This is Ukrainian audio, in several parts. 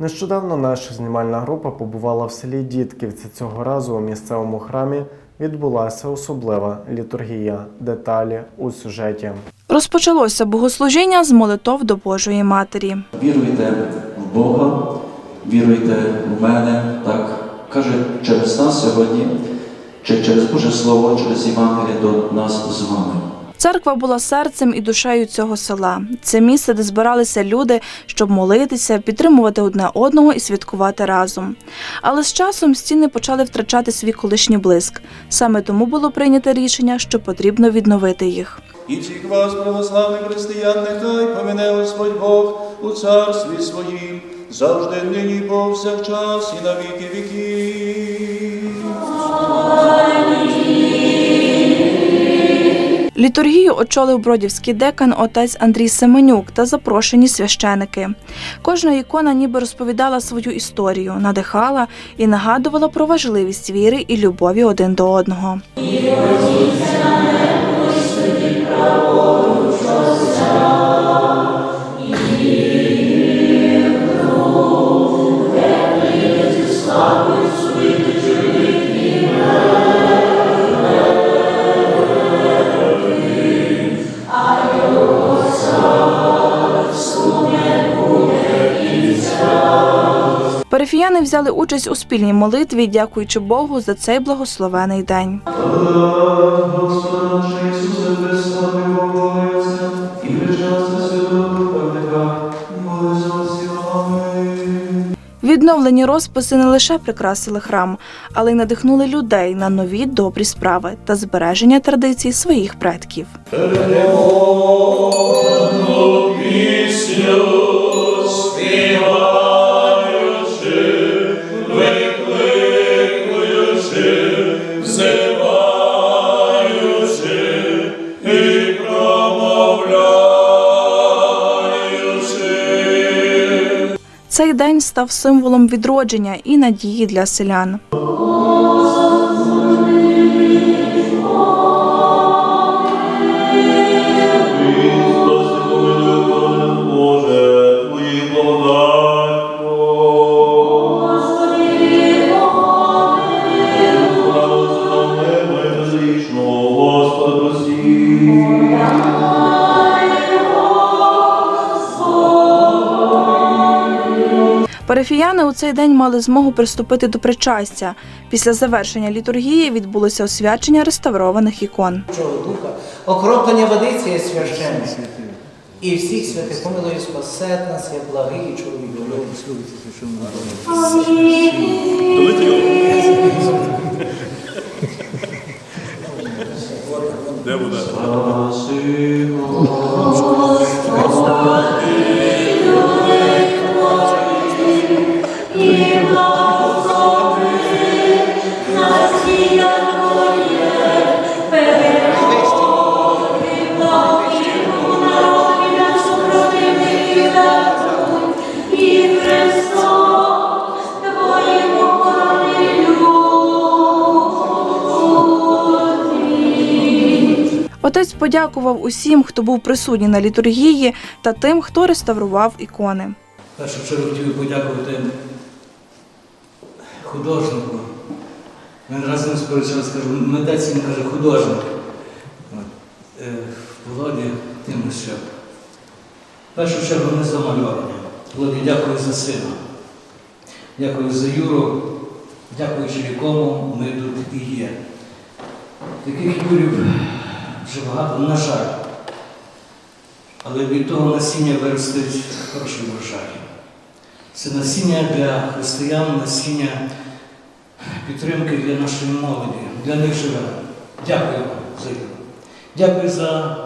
Нещодавно наша знімальна група побувала в селі Дітківці. Цього разу у місцевому храмі відбулася особлива літургія. Деталі у сюжеті. Розпочалося богослужіння з молитов до Божої Матері. Віруйте в Бога, віруйте в мене, так каже через нас сьогодні, чи через Боже Слово, через Євангеліє до нас з вами. Церква була серцем і душею цього села. Це місце, де збиралися люди, щоб молитися, підтримувати одне одного і святкувати разом. Але з часом стіни почали втрачати свій колишній блиск. Саме тому було прийнято рішення, що потрібно відновити їх. І всіх вас, православних християн, нехай помине Господь Бог у царстві своїм, завжди нині повсякчас і на віки віків. Літургію очолив бродівський декан отець Андрій Семенюк та запрошені священики. Кожна ікона ніби розповідала свою історію, надихала і нагадувала про важливість віри і любові один до одного. Парафіяни взяли участь у спільній молитві, дякуючи Богу за цей благословений день. Відновлені розписи не лише прикрасили храм, але й надихнули людей на нові добрі справи та збереження традицій своїх предків. Цей день став символом відродження і надії для селян. Парафіяни у цей день мали змогу приступити до причастя. Після завершення літургії відбулося освячення реставрованих ікон. Духа, окроплення водиці є священне. І всіх святих помилує спасет нас, як благий і чоловік. Отець подякував усім, хто був присутній на літургії, та тим, хто реставрував ікони. Першу чергу хотів подякувати художнику. Він разом сперечав, скажу, митець він каже художник. Е, Володі Тимощук. В першу чергу не за малювання. Володі, дякую за сина. Дякую за Юру, дякуючи якому ми тут і є. Таких Юрів вже багато, на жаль. Але від того насіння виростуть хороші врожаї. Це насіння для християн, насіння підтримки для нашої молоді, для них живемо. Дякую за це. Дякую за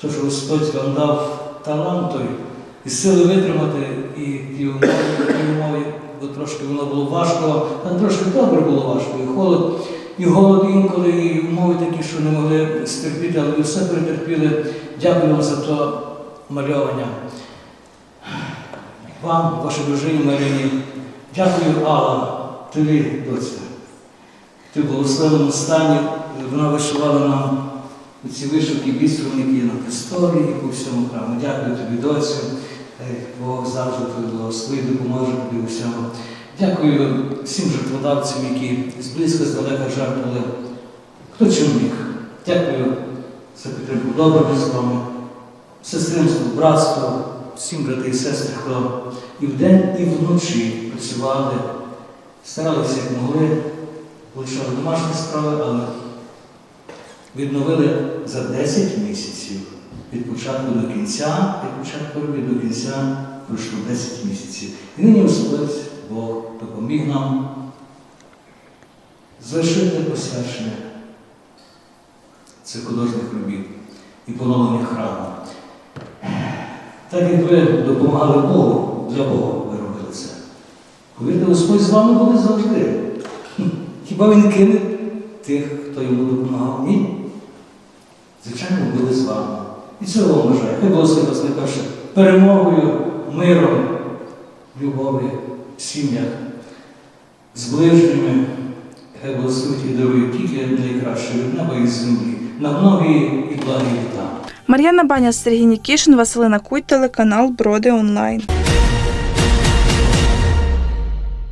те, що Господь вам дав талант і сили витримати і ті умови, ті умови, бо трошки воно було важко, а трошки добре було важко. І холод, і голод інколи, і умови такі, що не могли стерпіти, але все перетерпіли. Дякую вам за то мальовання. Вам, вашій дружині Марині, дякую, Алла, тобі, доця. Ти в благословеному стані, вона вишивала нам ці вишивки, біструники на престолі і по всьому храму. Дякую тобі, доцю. Бог завжди тобі благословить, допоможе тобі у всьому. Дякую всім жертводавцям, які зблизька здалека жертвували. Хто чим міг. Дякую за підтримку доброго вами, сестринство, братство, всім брати і сестри, хто і вдень, і вночі працювали, старалися як могли, полишали домашні справи, але відновили за 10 місяців. Від початку до кінця, від початку до кінця пройшло 10 місяців. І нині Господь Бог допоміг нам завершити посвячення цих художніх робіт і поновлення храму. Так як ви допомагали Богу, для Бога ви робили це. Повірте, Господь з вами буде завжди. Хіба він кине тих, хто йому допомагав? Ні. Звичайно, були з вами. І цього бажаю. Хай благословить вас найперше перемогою, миром, любов'ю в сім'ях, з ближніми. Хай благословить і тільки найкраще від неба і землі, на многі і благі літа. Мар'яна Баня, Сергій Нікішин, Василина Куть, телеканал Броди Онлайн.